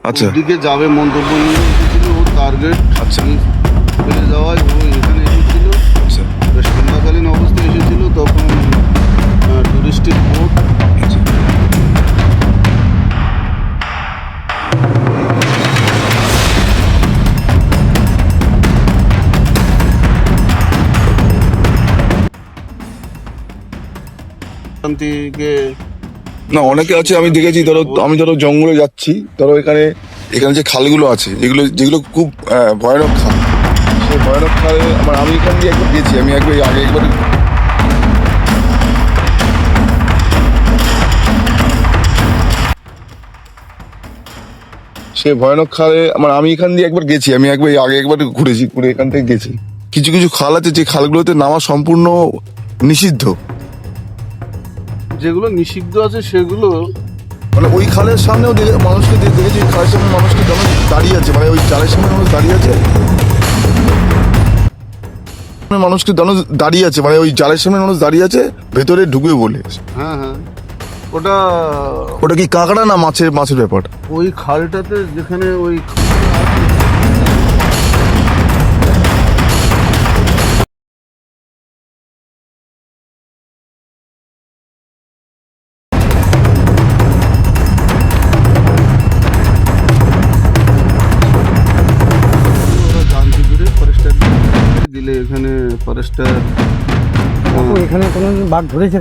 আচ্ছা। ওদিকে যাবে মন্তব্য নিয়ে এসেছিল ও টার্গেট আচ্ছা। হয়ে যাওয়ায় ও এখানে এসেছিল। আচ্ছা। সন্ধ্যাকালীন অবস্থায় এসেছিল তখন টুরিস্টের বোট থেকে না, অনেকে আছে, আমি দেখেছি, ধরো, আমি ধরো জঙ্গলে যাচ্ছি, ধরো এখানে এখানে যে খালগুলো আছে যেগুলো যেগুলো খুব ভয়ানক খাল। সেই ভয়ানক খালে, আমার, আমি এখান দিয়ে একবার গেছি, আমি একবার আগে একবার সে ভয়ানক খালে, আমার, আমি এখান দিয়ে একবার গেছি, আমি একবার আগে একবার ঘুরেছি ঘুরে এখান থেকে গেছি। কিছু কিছু খাল আছে, যে খালগুলোতে নামা সম্পূর্ণ নিষিদ্ধ। যেগুলো নিষিদ্ধ আছে সেগুলো মানে ওই খালের সামনেও মানুষকে দেখেছি খালের সামনে মানুষকে যেমন দাঁড়িয়ে আছে মানে ওই চালের সামনে মানুষ দাঁড়িয়ে আছে। মানে মানুষকে যেন দাঁড়িয়ে আছে মানে ওই জালের সামনে মানুষ দাঁড়িয়ে আছে ভেতরে ঢুকবে বলে। হ্যাঁ হ্যাঁ। ওটা ওটা কি কাঁকড়া না মাছের মাছের ব্যাপার? ওই খালটাতে যেখানে ওই বাঘ ধরেছে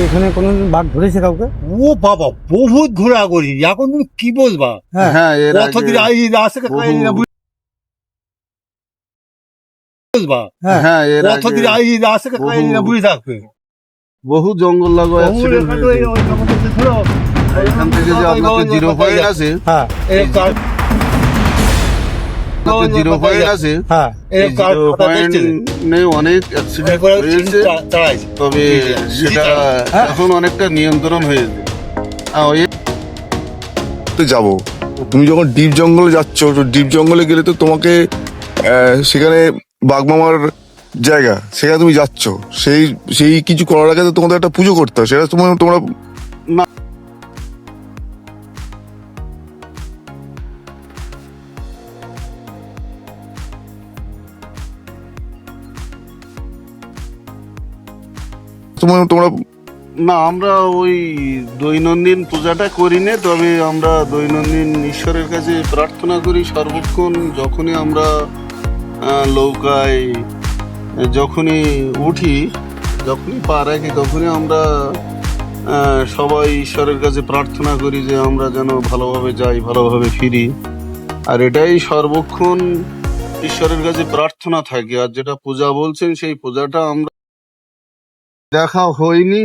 এখানে কোনো বাঘ ধরেছে কাউকে? ও বাবা বহুত ঘোরাঘুরি এখন তুমি কি বলবা? হ্যাঁ। হ্যাঁ বলবা? হ্যাঁ। হ্যাঁ বুঝে থাকবে? বহু জঙ্গল লাগো এখান থেকে যে আপনাকে জিরো পয়েন্ট আছে হ্যাঁ। আপনাকে জিরো পয়েন্ট আছে। হ্যাঁ। এই জিরো পয়েন্টে অনেক অ্যাক্সিডেন্ট হয়েছে। তবে সেটা এখন অনেকটা নিয়ন্ত্রণ হয়েছে। তো যাব। তুমি যখন ডিপ জঙ্গলে যাচ্ছ তো ডিপ জঙ্গলে গেলে তো তোমাকে আহ, সেখানে বাগমামার জায়গা সেখানে তুমি যাচ্ছ। সেই সেই কিছু করার আগে তো তোমাদের একটা পুজো করতে হয়। সেটা তোমার তোমরা তোমার তোমরা না, আমরা ওই দৈনন্দিন পূজাটা করি না তবে আমরা দৈনন্দিন ঈশ্বরের কাছে প্রার্থনা করি সর্বক্ষণ যখনই আমরা নৌকায় যখনই উঠি, যখনই পা রাখি, তখনই আমরা সবাই ঈশ্বরের কাছে প্রার্থনা করি যে আমরা যেন ভালোভাবে যাই, ভালোভাবে ফিরি। আর এটাই সর্বক্ষণ ঈশ্বরের কাছে প্রার্থনা থাকে। আর যেটা পূজা বলছেন, সেই পূজাটা আমরা দেখা হয়নি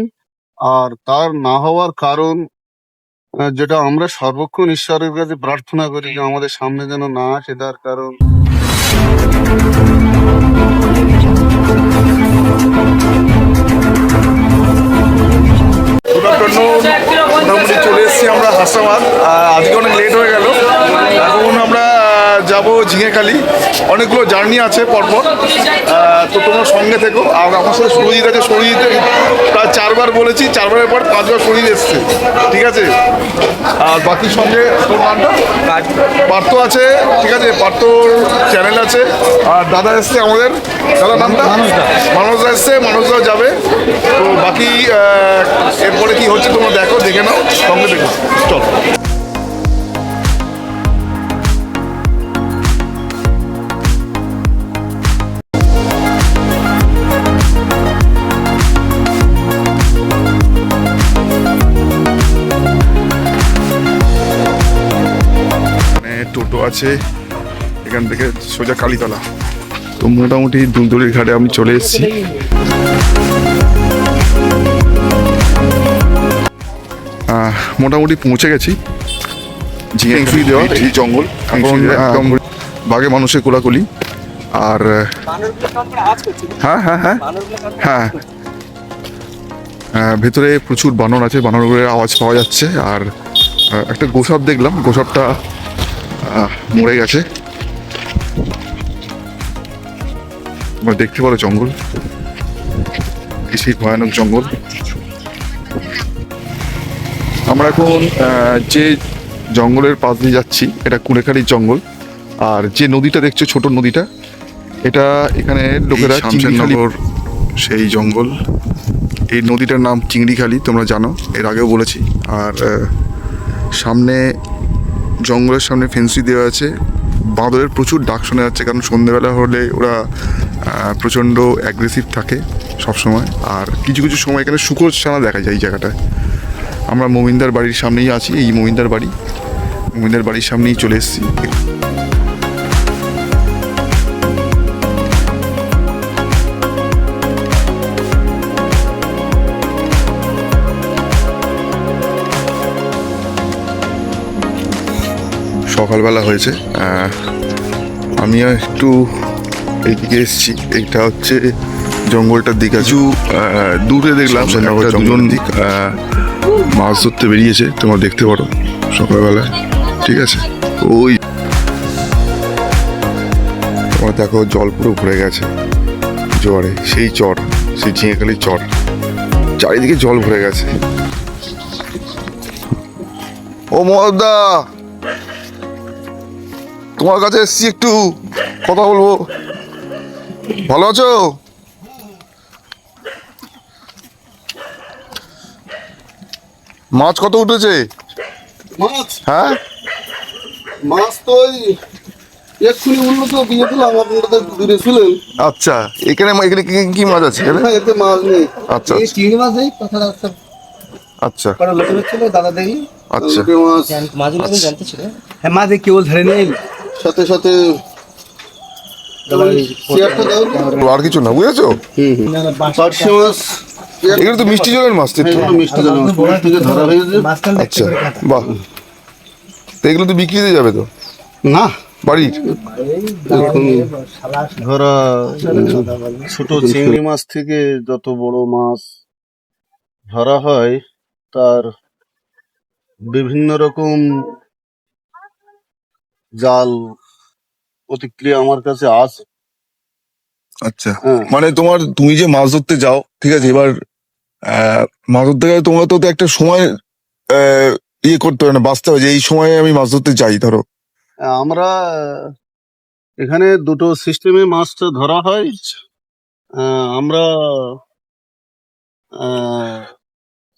আর তার না হওয়ার কারণ যেটা আমরা সর্বক্ষণ ঈশ্বরের কাছে প্রার্থনা করি যে আমাদের সামনে যেন না আসে, তার কারণ চলে এসেছি আমরা হাসাবাদ আজকে অনেক লেট হয়ে গেল। এখন আমরা যাব ঝিঙেখালি। অনেকগুলো জার্নি আছে পরপর। তো তোমরা সঙ্গে থেকো। আর আমার সাথে সরজিৎ আছে। সরজিৎ প্রায় চারবার বলেছি। চারবারের পর পাঁচবার সরজিৎ এসছে। ঠিক আছে? আর বাকি সঙ্গে তোর নামটা? পার্থ। আছে। ঠিক আছে? পার্থর চ্যানেল আছে। আর দাদা এসছে আমাদের। দাদা নামটা? মানুষদা এসছে। মানুষরা যাবে। তো বাকি এরপরে কি হচ্ছে তোমরা দেখো দেখে নাও। সঙ্গে দেখো চলো। আছে এখান থেকে সোজা কালীতলা। তো মোটামুটি দুলদুলির ঘাটে আমি চলে এসেছি। মোটামুটি পৌঁছে গেছি। ঝিঙে দেওয়া এই জঙ্গল। একদম বাঘে মানুষের কোলাকুলি। আর হ্যাঁ হ্যাঁ হ্যাঁ। হ্যাঁ। ভেতরে প্রচুর বানর আছে বানরগুলোর আওয়াজ পাওয়া যাচ্ছে। আর একটা গোসাপ দেখলাম। গোসাপটা মরে গেছে। তোমরা দেখতে পারো জঙ্গল। সেই ভয়ানক জঙ্গল। আমরা এখন যে জঙ্গলের পাশ দিয়ে যাচ্ছি এটা কুড়েখালির জঙ্গল। আর যে নদীটা দেখছ ছোট নদীটা এটা এখানে লোকেরা শামশেরনগর সেই জঙ্গল। এই নদীটার নাম চিংড়িখালি তোমরা জানো। এর আগেও বলেছি। আর সামনে জঙ্গলের সামনে ফেন্সি দেওয়া আছে। বাঁদরের প্রচুর ডাক শোনা যাচ্ছে, কারণ সন্ধেবেলা হলে ওরা প্রচণ্ড অ্যাগ্রেসিভ থাকে সবসময়। আর কিছু কিছু সময় এখানে শুকর ছানা দেখা যায় এই জায়গাটায়। আমরা মোমিনদার বাড়ির সামনেই আছি, এই মোমিনদার বাড়ি। মোমিনদার বাড়ির সামনেই চলে এসেছি। সকালবেলা হয়েছে। আমিও একটু এইদিকে এসেছি। এটা হচ্ছে জঙ্গলটার দিকে কিছু দূরে দেখলাম দুজন আহ, মাছ ধরতে বেরিয়েছে তোমরা দেখতে পারো সকালবেলা। ঠিক আছে? ওই তোমার দেখো জল পুরো ভরে গেছে জোয়ারে। সেই চর সেই ঝিঙেখালির চর। চারিদিকে জল ভরে গেছে। ও মদা তোমার কাছে এসছি একটু কথা বলব। ভালো আছো? মাছ কত উঠেছে? মাছ? হ্যাঁ? মাছ তো এক্ষুনি উন্নত দিয়ে দিলাম আপনারা তো দূরে ছিলেন আচ্ছা এখানে এখানে কি কি মাছ আছে এখানে? না এতে মাছ নেই। আচ্ছা এই চিংড়ি মাছ এই কথা রাস্তা। আচ্ছা। কটা লোকের ছিল? দাদা দেখলি আচ্ছা। মাছ। মাছগুলো আমি জানতে ছিল? হ্যাঁ মাছ কেবল ধরে নেই। সাথে সাথে আর কিছু না বুঝেছ? পার্শে মাছ। এগুলো তো মিষ্টি জলের মাছ তো মিষ্টি মাছ। থেকে ধরা হয়েছে। আচ্ছা বাহ। তো এগুলো তো বিক্রিতে যাবে তো? না। বাড়ির? এখন ধরা ছোট চিংড়ি মাছ থেকে যত বড় মাছ ধরা হয় তার বিভিন্ন রকম জাল প্রতিক্রিয়া আমার কাছে আছে। আচ্ছা। হ্যাঁ। মানে তোমার তুমি যে মাছ ধরতে যাও ঠিক আছে এবার আহ, মাছ ধরতে গেলে তোমার তো একটা সময় আহ, ইয়ে করতে হবে না বাঁচতে হবে যে এই সময়ে আমি মাছ ধরতে যাই ধরো। আমরা এখানে দুটো সিস্টেমে মাছটা ধরা হয়। আহ, আমরা আহ,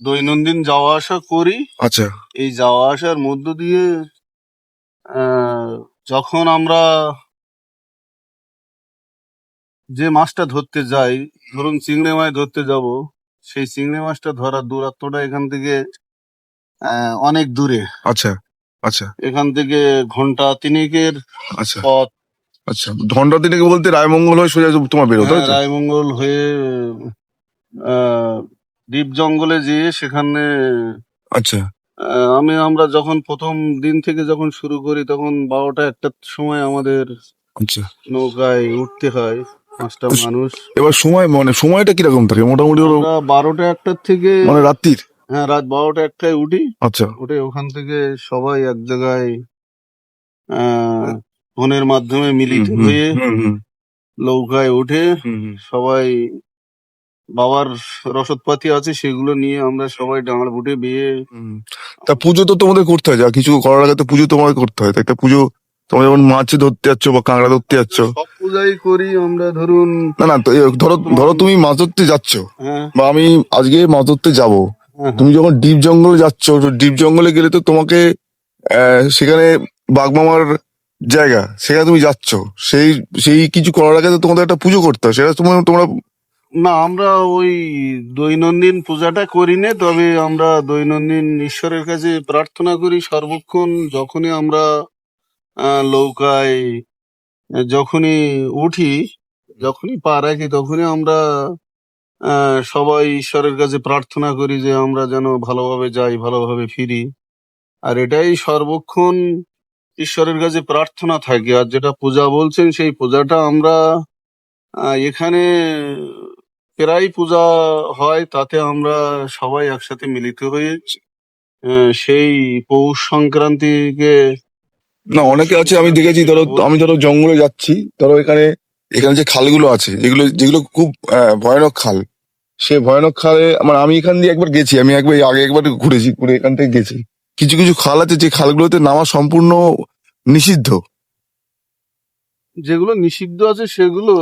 দৈনন্দিন যাওয়া আসা করি। আচ্ছা। এই যাওয়া আসার মধ্য দিয়ে যখন আমরা যে মাছটা ধরতে যাই ধরুন চিংড়ি মাছ ধরতে যাব সেই চিংড়ি মাছটা ধরার দূরত্বটা এখান থেকে অনেক দূরে। আচ্ছা আচ্ছা। এখান থেকে ঘণ্টা তিনেকের আচ্ছা। পথ। আচ্ছা ঘণ্টা দিনে বলতে রায়মঙ্গল হয়ে সোজা তোমার বেরো তাই হ্যাঁ, রায়মঙ্গল হয়ে আহ, দ্বীপ জঙ্গলে যেয়ে সেখানে আচ্ছা। আমি আমরা যখন প্রথম দিন থেকে যখন শুরু করি তখন বারোটা একটার সময় আমাদের আচ্ছা। নৌকায় উঠতে হয় পাঁচটা মানুষ। এবার সময় মানে সময়টা কীরকম থাকে? মোটামুটি ওরকম বারোটা একটার থেকে মানে রাত্রির? হ্যাঁ রাত বারোটা একটায় উঠি। আচ্ছা। উঠে ওখান থেকে সবাই এক জায়গায় আহ ফোনের মাধ্যমে মিলিত হয়ে নৌকায় উঠে। সবাই বাবার রসদপাতি আছে সেগুলো নিয়ে আমরা সবাই ডাঙার বুটে বিয়ে। তা পুজো তো তোমাদের করতে হয় যা কিছু করার আগে তো পুজো তোমাদের করতে হয় একটা পুজো তোমরা যেমন মাছ ধরতে যাচ্ছ বা কাঁকড়া ধরতে যাচ্ছ। সব পূজাই করি আমরা ধরুন না না তো এ ধরো ধরো তুমি মাছ ধরতে যাচ্ছ হ্যাঁ। বা আমি আজকে মাছ ধরতে যাব হ্যাঁ, তুমি যখন ডিপ জঙ্গলে যাচ্ছ তো ডিপ জঙ্গলে গেলে তো তোমাকে আহ, সেখানে বাগমামার জায়গা সেখানে তুমি যাচ্ছ সেই সেই কিছু করার আগে তো তোমাদের একটা পুজো করতে হয় সেটা তোমার তোমরা না আমরা ওই দৈনন্দিন পূজাটা করি না তবে আমরা দৈনন্দিন ঈশ্বরের কাছে প্রার্থনা করি সর্বক্ষণ যখনই আমরা আহ, নৌকায় যখনই উঠি যখনই পা রাখি তখনই আমরা সবাই ঈশ্বরের কাছে প্রার্থনা করি যে আমরা যেন ভালোভাবে যাই ভালোভাবে ফিরি। আর এটাই সর্বক্ষণ ঈশ্বরের কাছে প্রার্থনা থাকে। আর যেটা পূজা বলছেন সেই পূজাটা আমরা এখানে প্রায় পূজা হয় তাতে আমরা সবাই একসাথে মিলিত হয়ে সেই পৌষ সংক্রান্তিকে না অনেকে আছে আমি দেখেছি ধরো আমি ধরো জঙ্গলে যাচ্ছি ধরো এখানে এখানে যে খালগুলো আছে যেগুলো যেগুলো খুব ভয়ানক খাল সে ভয়ানক খালে মানে আমি এখান দিয়ে একবার গেছি আমি একবার আগে একবার ঘুরেছি ঘুরে এখান থেকে গেছি। কিছু কিছু খাল আছে যে খালগুলোতে নামা সম্পূর্ণ নিষিদ্ধ। যেগুলো নিষিদ্ধ আছে সেগুলো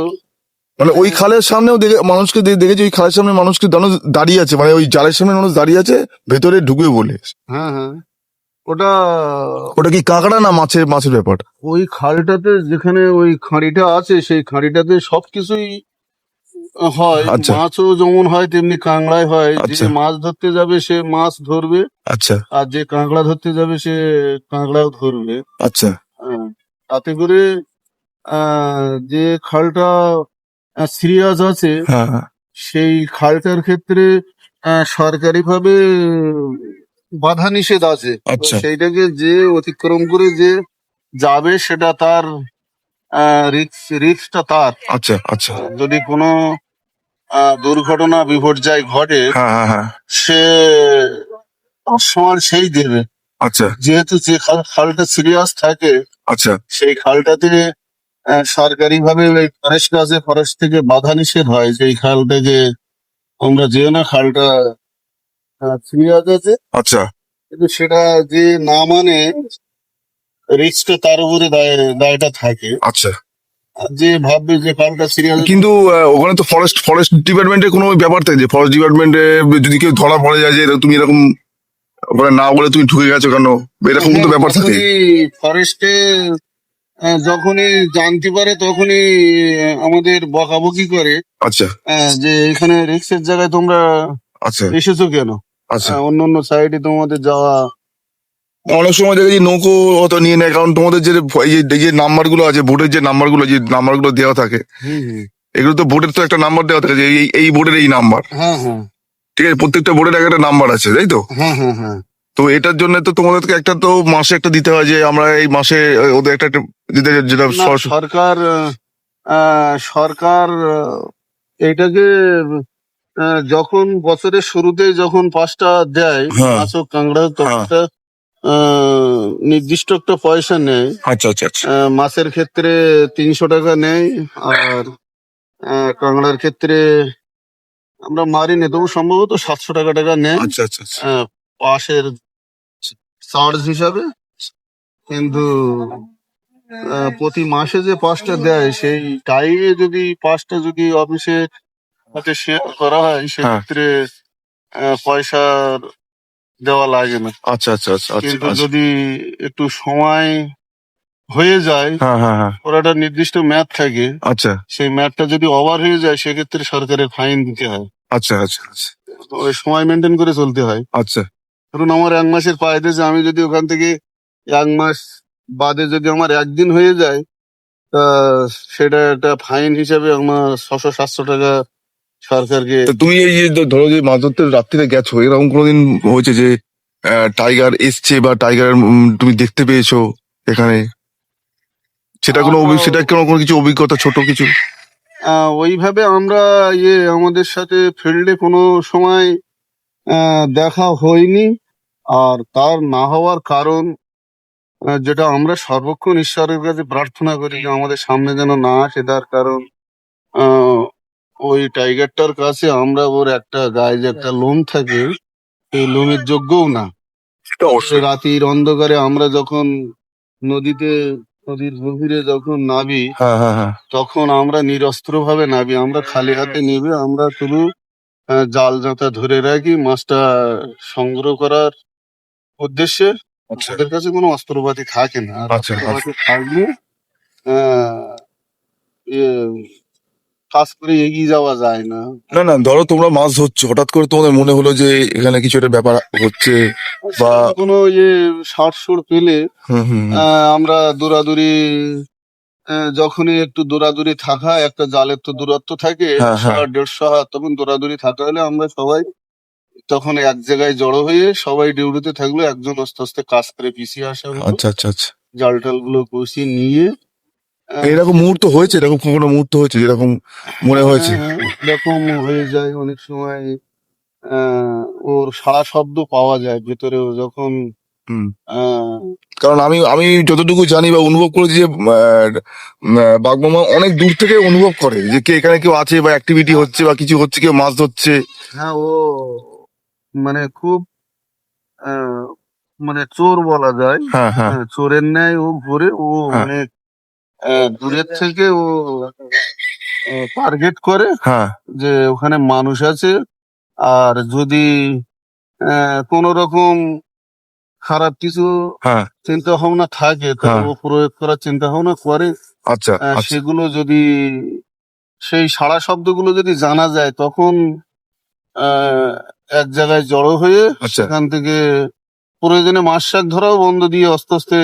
মানে ওই খালের সামনেও দেখে মানুষকে দেখেছি ওই খালের সামনে মানুষকে মানুষ দাঁড়িয়ে আছে মানে ওই জালের সামনে মানুষ দাঁড়িয়ে আছে ভেতরে ঢুকে বলে। হ্যাঁ হ্যাঁ। ওটা ওটা কি কাঁকড়া না মাছের মাছের ব্যাপার? ওই খালটাতে যেখানে ওই খাঁড়িটা আছে সেই খাঁড়িটাতে সবকিছুই হয় আচ্ছা। মাছও যেমন হয় তেমনি কাঁকড়াই হয়। যে আচ্ছা। মাছ ধরতে যাবে সে মাছ ধরবে। আচ্ছা। আর যে কাঁকড়া ধরতে যাবে সে কাঁকড়াও ধরবে। আচ্ছা। হ্যাঁ। তাতে করে আহ, যে খালটা সিরিয়াস আছে হ্যাঁ হ্যাঁ। সেই খালটার ক্ষেত্রে সরকারি ভাবে বাধা নিষেধ আছে। আচ্ছা। সেইটাকে যে অতিক্রম করে যে যাবে সেটা তার রিক্স রিক্সটা তার। আচ্ছা আচ্ছা। যদি কোনো আহ, দুর্ঘটনা বিপর্যয় ঘটে হ্যাঁ হ্যাঁ হ্যাঁ। সে সমান সেই দেবে। আচ্ছা। যেহেতু যে খাল- খালটা সিরিয়াস থাকে আচ্ছা। সেই খালটাতে সরকারি ভাবে ফরেস্ট কাজে ফরেস্ট থেকে বাধা নিষেধ হয় যে এই খাল থেকে আমরা যেও না খালটা সিরিয়াস আছে আচ্ছা। কিন্তু সেটা যে না মানে রিস্কটা তার উপরে দায়- দায়টা থাকে। আচ্ছা। যে ভাববে যে খালটা সিরিয়াস কিন্তু ওখানে তো ফরেস্ট ফরেস্ট ডিপার্টমেন্টের কোনো ব্যাপার থাকে যে ফরেস্ট ডিপার্টমেন্টে যদি কেউ ধরা পড়ে যায় যে তুমি এরকম ওখানে না বলে তুমি ঢুকে গেছো কেন? এরকম তো ব্যাপার থাকে। ফরেস্টে যখনই জানতে পারে তখনই আমাদের বকাবকি করে। আচ্ছা। আহ, যে এখানে রিক্সের জায়গায় তোমরা আচ্ছা। এসেছ কেন? আচ্ছা। অন্য অন্য সাইডে তোমাদের যাওয়া। অনেক সময় দেখেছি নৌকো অত নিয়ে নেয় কারণ তোমাদের যে এই যে- নাম্বারগুলো আছে ভোটের যে নাম্বারগুলো যে নাম্বারগুলো দেওয়া থাকে এগুলো তো ভোটের তো একটা নাম্বার দেওয়া থাকে যে এই এই বোর্ডের এই নাম্বার। হ্যাঁ হ্যাঁ। ঠিক আছে প্রত্যেকটা বোর্ডের এক একটা নাম্বার আছে তাই তো? হ্যাঁ হ্যাঁ হ্যাঁ। তো এটার জন্য তো তোমাদেরকে একটা তো মাসে একটা দিতে হয় যে আমরা এই মাসে ওদের একটা যেটা সরকার সরকার আহ, যখন বছরের শুরুতে যখন পাঁচটা দেয় হ্যাঁ। মাছক কাঁকড়া হ্যাঁ। নির্দিষ্ট একটা পয়সা নেয় আচ্ছা আচ্ছা আচ্ছা মাছের ক্ষেত্রে তিনশো টাকা নেয় আর কাঁকড়ার ক্ষেত্রে আমরা মারি নে তবু সম্ভবত সাতশো টাকা টাকা নেয় আচ্ছা আচ্ছা আচ্ছা পাশের চার্জ হিসাবে। কিন্তু প্রতি মাসে যে পাঁচটা দেয় সেই টাইমে যদি পাঁচটা যদি অফিসে হাতে শেয়ার করা হয় সেক্ষেত্রে আহ, পয়সা দেওয়া লাগে না। আচ্ছা আচ্ছা আচ্ছা আচ্ছা কিন্তু আচ্ছা। যদি একটু সময় হয়ে যায় হ্যাঁ হ্যাঁ হ্যাঁ। ওর একটা নির্দিষ্ট ম্যাথ থাকে। আচ্ছা। সেই ম্যাথটা যদি ওভার হয়ে যায় সেক্ষেত্রে সরকারের ফাইন দিতে হয়। আচ্ছা আচ্ছা আচ্ছা। সময় মেনটেন করে চলতে হয়। আচ্ছা। ধরুন আমার এক মাসের পায়ে দিয়েছে আমি যদি ওখান থেকে এক মাস বাদে যদি আমার একদিন হয়ে যায় তা সেটা একটা ফাইন হিসাবে আমার ছশো সাতশো টাকা সরকারকে তুমি এই যে ধরো যে মাছ ধরতে রাত্রিতে গেছো এরকম কোনোদিন হয়েছে যে টাইগার এসছে বা টাইগার তুমি দেখতে পেয়েছ এখানে? সেটা কোনো সেটা কোনো কোনো কিছু অভিজ্ঞতা ছোট কিছু? ওইভাবে আমরা ইয়ে আমাদের সাথে ফিল্ডে কোনো সময় দেখা হয়নি। আর তার না হওয়ার কারণ যেটা আমরা সর্বক্ষণ ঈশ্বরের কাছে প্রার্থনা করি যে আমাদের সামনে যেন না আসে তার কারণ ওই টাইগারটার কাছে আমরা ওর একটা গায়ে যে একটা লোম থাকে সেই লোমের যোগ্যও না। রাতির অন্ধকারে আমরা যখন নদীতে নদীর গভীরে যখন নাবি হ্যাঁ হ্যাঁ হ্যাঁ। তখন আমরা নিরস্ত্র ভাবে নাবি আমরা খালি হাতে নিবে আমরা শুধু জাল জাঁতা ধরে রাখি মাছটা সংগ্রহ করার উদ্দেশ্যে আচ্ছা। ওদের কাছে কোনো অস্ত্রপাতি থাকে না। আর আচ্ছা, অস্ত্রপাতি থাকলে কাজ করে এগিয়ে যাওয়া যায় না। না না ধরো তোমরা মাছ ধরছো হঠাৎ করে তোমাদের মনে হলো যে এখানে কিছু একটা ব্যাপার হচ্ছে বা- কোনো ইয়ে ষাট সুর পেলে আমরা দৌড়াদৌড়ি যখনই একটু দৌড়াদৌড়ি থাকা একটা জালের তো দূরত্ব থাকে হ্যাঁ, হ্যাঁ। দেড়শো হাত তখন দৌড়াদৌড়ি থাকা হলে আমরা সবাই তখন এক জায়গায় জড়ো হয়ে সবাই ডিউটিতে থাকল একজন আস্তে আস্তে কাজ করে পিছিয়ে আসা হলো। আচ্ছা আচ্ছা আচ্ছা। জাল টালগুলো কষিয়ে নিয়ে এরকম মুহূর্ত হয়েছে? এরকম কোনো মুহূর্ত হয়েছে যেরকম মনে হয়েছে? হ্যাঁ, এরকম হয়ে যায় অনেক সময় আহ, ওর সারা শব্দ পাওয়া যায় ভেতরেও যখন কারণ আমি আমি যতটুকু জানি বা অনুভব করেছি যে বাঘমামা অনেক দূর থেকে অনুভব করে যে কে এখানে কেউ আছে বা অ্যাক্টিভিটি হচ্ছে বা কিছু হচ্ছে কেউ মাছ ধরছে। হ্যাঁ ও মানে খুব মানে চোর বলা যায়। হ্যাঁ হ্যাঁ। হ্যাঁ, চোরের ন্যায় ও ঘুরে ও। অনেক আহ, দূরের থেকে ও টার্গেট করে যে ওখানে মানুষ আছে। আর যদি কোন রকম খারাপ কিছু চিন্তা ভাবনা থাকে। ও প্রয়োগ করার চিন্তা ভাবনা করে। আচ্ছা আচ্ছা। সেগুলো যদি সেই সাড়া শব্দগুলো যদি জানা যায় তখন আহ, এক জায়গায় জড়ো হয়ে আচ্ছা। সেখান থেকে প্রয়োজনে মাছ শাক ধরাও বন্ধ দিয়ে আস্তে আস্তে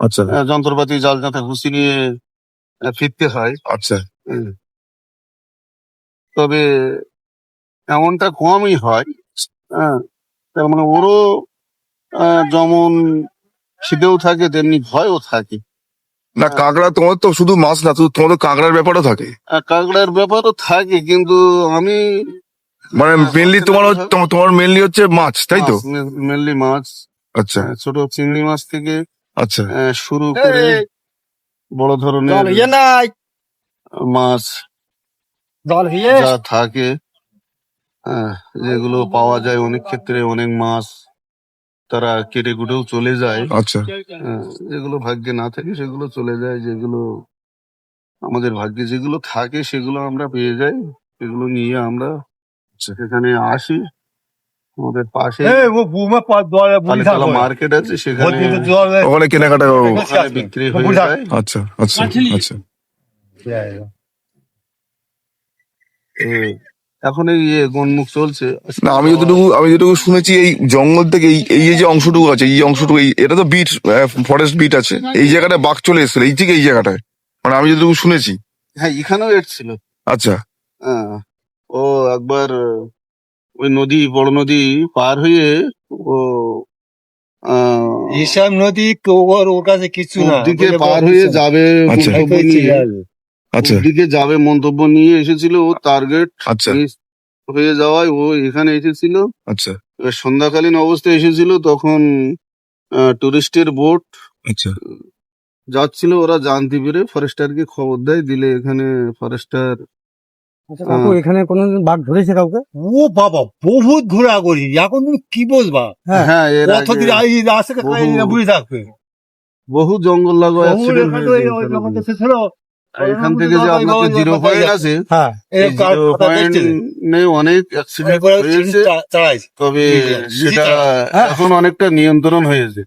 আচ্ছা। আহ, যন্ত্রপাতি জাল জাঁতা ঘুষি নিয়ে আহ, ফিরতে হয়। আচ্ছা। হুম। তবে এমনটা কমই হয় হ্যাঁ। তার মানে ওরও আহ, যেমন খিদেও থাকে তেমনি ভয়ও থাকে। না কাঁকড়া তোমার তো শুধু মাছ না শুধু তোমার তো কাঁকড়ার ব্যাপারও থাকে। আর কাঁকড়ার ব্যাপারও থাকে কিন্তু আমি মানে হ্যাঁ, মেনলি তোমার ব্যাপার- তোমার- তোমার মেনলি হচ্ছে মাছ তাই তো? মেনলি মাছ আচ্ছা। ছোট চিংড়ি মাছ থেকে আচ্ছা। শুরু করে বড় ধরনের মাছ যা থাকে হ্যাঁ, যেগুলো পাওয়া যায় অনেক ক্ষেত্রে অনেক মাছ তারা কেটে কুটেও চলে যায়। আচ্ছা। হ্যাঁ, যেগুলো ভাগ্যে না থাকে সেগুলো চলে যায় যেগুলো আমাদের ভাগ্যে যেগুলো থাকে সেগুলো আমরা পেয়ে যাই সেগুলো নিয়ে আমরা সেখানে আসি আমাদের পাশে কালীতলা মার্কেট আছে সেখানে ওখানে কেনাকাটা ওখানে বিক্রি হয়ে যায়। আচ্ছা আচ্ছা আচ্ছা। এ, এখন এই ইয়ে গনমুখ চলছে। না আমি যতটুকু আমি যতটুকু শুনেছি এই জঙ্গল থেকে এই এই যে অংশটুকু আছে এই অংশটুকু এই- এটা তো বিট ফরেস্ট বিট আছে। এই জায়গাটায় বাঘ চলে এসেছিল এই থেকে এই জায়গাটায়। মানে আমি যতটুকু শুনেছি। হ্যাঁ এখানেও এসছিল আচ্ছা। হ্যাঁ। ও একবার ওই নদী বড় নদী পার হয়ে ও আহ, হিসাব নদী ওর ওর কাছে কিছু না দিকে পার হয়ে যাবে আচ্ছা। আচ্ছা। দিকে যাবে মন্তব্য নিয়ে এসেছিল ও টার্গেট আচ্ছা। হয়ে যাওয়ায় ও এখানে এসেছিল। আচ্ছা। এবার সন্ধ্যাকালীন অবস্থায় এসেছিল তখন টুরিস্টের বোট আচ্ছা। যাচ্ছিল ওরা জানতে পেরে ফরেস্টারকে খবর দেয় দিলে এখানে ফরেস্টার কাকু এখানে কোনো বাঘ ধরেছে কাউকে? ও বাবা বহুত ঘোরাঘুরি এখন তুমি কি বলবা? হ্যাঁ। হ্যাঁ কতদিন বহু- থাকবে। বহু জঙ্গল লাগো অ্যাক্সিডেন্ট রেখাটো এই ওই যখন দেশে ছিল, এখান থেকে যে আপনাদের জিরো পয়েন্ট আছে হ্যাঁ। এই এই কার জিরো কথা অনেক অ্যাক্সিডেন্ট হয়েছে। তবে সেটা হ্যাঁ। এখন অনেকটা নিয়ন্ত্রণ হয়েছে।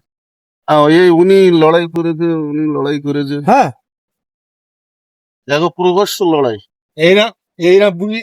এই উনি লড়াই করেছে উনি লড়াই করেছে। হ্যাঁ। দেখো প্রকাশ্য লড়াই। এইরা এইরা বুড়ি